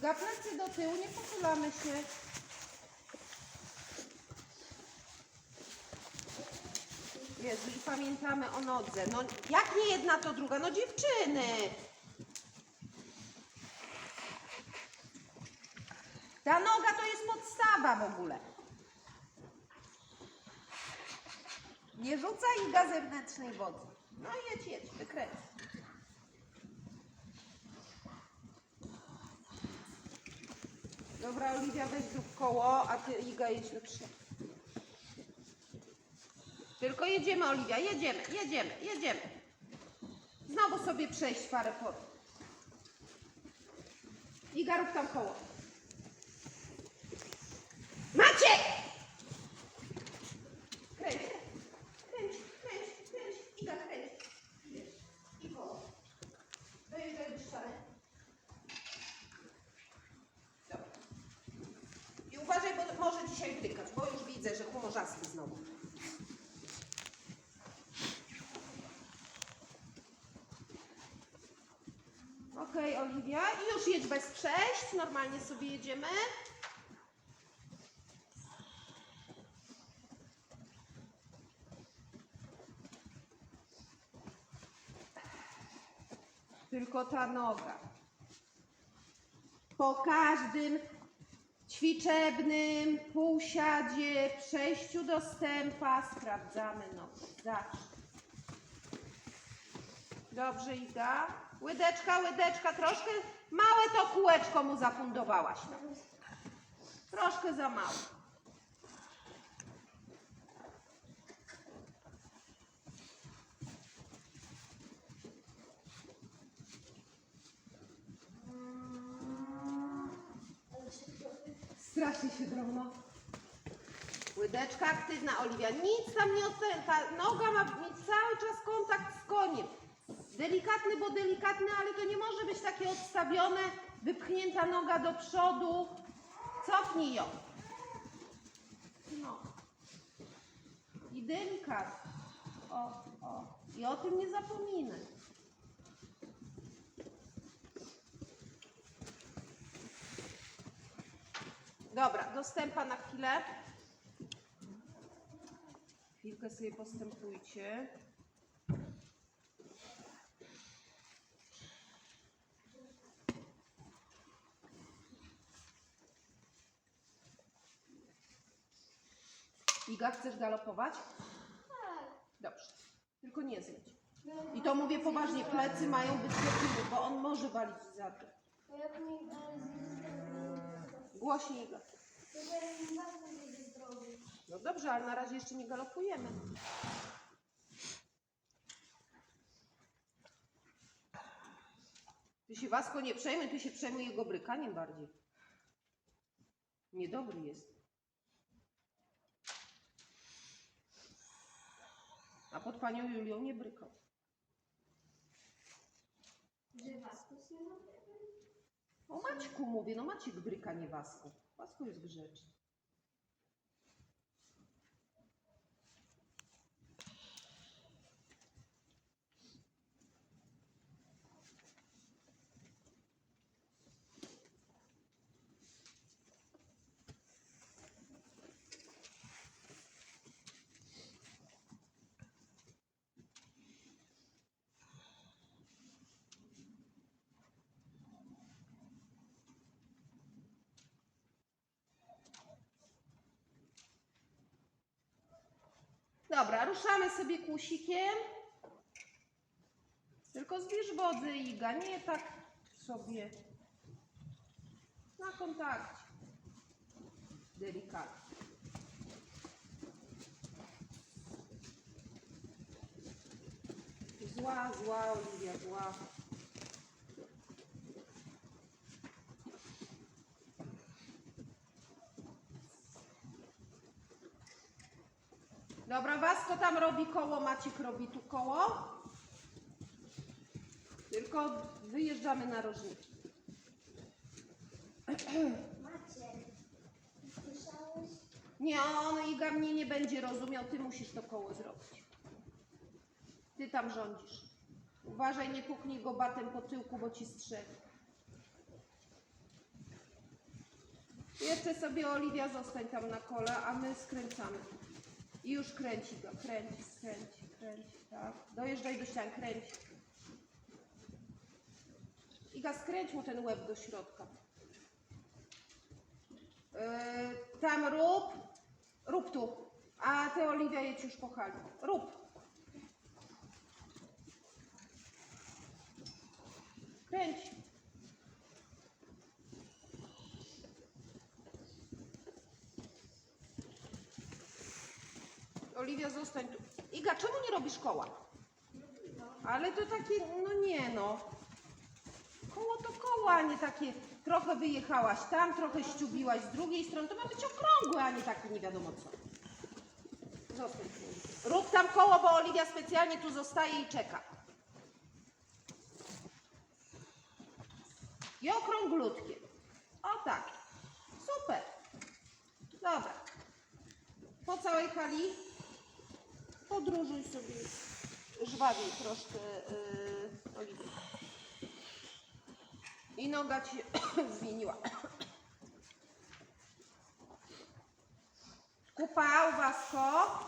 Iga, plecy do tyłu, nie pochylamy się. Jezu, i pamiętamy o nodze. No, jak nie jedna, to druga. No dziewczyny! Ta noga to jest podstawa w ogóle. Nie rzucaj Iga zewnętrznej wody. No jedź, jedź, wykręć. Dobra, Oliwia, weź zrób koło, a ty Iga jedź do przodu. Tylko jedziemy, Oliwia, jedziemy, jedziemy, jedziemy. Znowu sobie przejść parę por. Iga, rób tam koło. Maciek! Kręć, kręć, kręć, kręć, Iga, kręć. I koło. Dojeżdżaj do ściany. Dobra. I uważaj, bo może dzisiaj brykać, bo już widzę, że humorzasty znowu. Okej, Oliwia. I już jedź bez przejść. Normalnie sobie jedziemy. Tylko ta noga. Po każdym ćwiczebnym półsiadzie, przejściu do stępa sprawdzamy nogę. Zawsze. Dobrze, Iga. Łydeczka, łydeczka, troszkę małe to kółeczko mu zafundowałaś. No. Troszkę za małe. Strasznie się drobno. Łydeczka aktywna, Oliwia. Nic tam nie. Ta noga ma mieć cały czas. Delikatny, bo delikatny, ale to nie może być takie odstawione, wypchnięta noga do przodu. Cofnij ją. No. I delikatnie. O, o. I o tym nie zapominaj. Dobra, dostępa na chwilę. Chwilkę sobie postępujcie. Iga, chcesz galopować? Dobrze. Tylko nie zleć. I to mówię poważnie, plecy mają być do tyłu, bo on może walić za to. Głośniej Iga. No dobrze, ale na razie jeszcze nie galopujemy. Ty się Wasko nie przejmuj, ty się przejmuj jego brykaniem bardziej. Niedobry jest. A pod panią Julią nie brykał. O Maćku mówię, no Maciek bryka, nie Wasku. Wasku jest grzeczny. Dobra, ruszamy sobie kłusikiem. Tylko zbierz wody, Iga, nie tak sobie na kontakcie. Delikatnie. Zła, zła, Oliwia, zła. Dobra, Wasko tam robi koło, Maciek robi tu koło. Tylko wyjeżdżamy na rożniki. Nie, on Iga mnie nie będzie rozumiał, ty musisz to koło zrobić. Ty tam rządzisz. Uważaj, nie puknij go batem po tyłku, bo ci strzeli. Jeszcze sobie Oliwia zostań tam na kole, a my skręcamy. I już kręci go, kręci, kręci, kręci, tak. Dojeżdżaj do ścian, kręć. Iga, skręć mu ten łeb do środka. Yy, tam rób, rób tu. A ty Oliwia jedź już po hali. Rób. Kręć. Oliwia, zostań tu. Iga, czemu nie robisz koła? Ale to takie, no nie no. Koło to koło, a nie takie, trochę wyjechałaś tam, trochę ściubiłaś z drugiej strony. To ma być okrągłe, a nie takie nie wiadomo co. Zostań tu. Rób tam koło, bo Oliwia specjalnie tu zostaje i czeka. I okrąglutkie. O tak. Super. Dobra. Po całej hali podróżuj sobie żwawiej troszkę yy, Oliwia. I noga ci zmieniła. Kupa, uwasko.